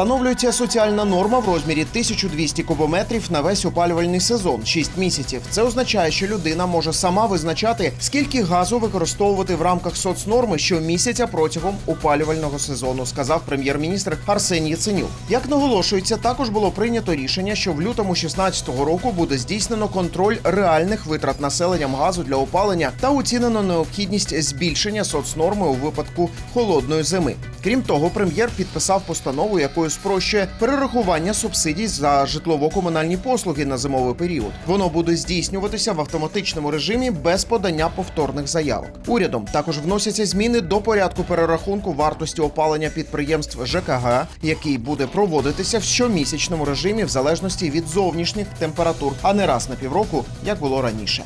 Встановлюється соціальна норма в розмірі 1200 кубометрів на весь опалювальний сезон 6 місяців. Це означає, що людина може сама визначати, скільки газу використовувати в рамках соцнорми щомісяця протягом опалювального сезону, сказав прем'єр-міністр Арсеній Яценюк. Як наголошується, також було прийнято рішення, що в лютому 2016 року буде здійснено контроль реальних витрат населенням газу для опалення та оцінено необхідність збільшення соцнорми у випадку холодної зими. Крім того, прем'єр підписав постанову, якою спрощує перерахування субсидій за житлово-комунальні послуги на зимовий період. Воно буде здійснюватися в автоматичному режимі без подання повторних заявок. Урядом також вносяться зміни до порядку перерахунку вартості опалення підприємств ЖКГ, який буде проводитися в щомісячному режимі в залежності від зовнішніх температур, а не раз на півроку, як було раніше.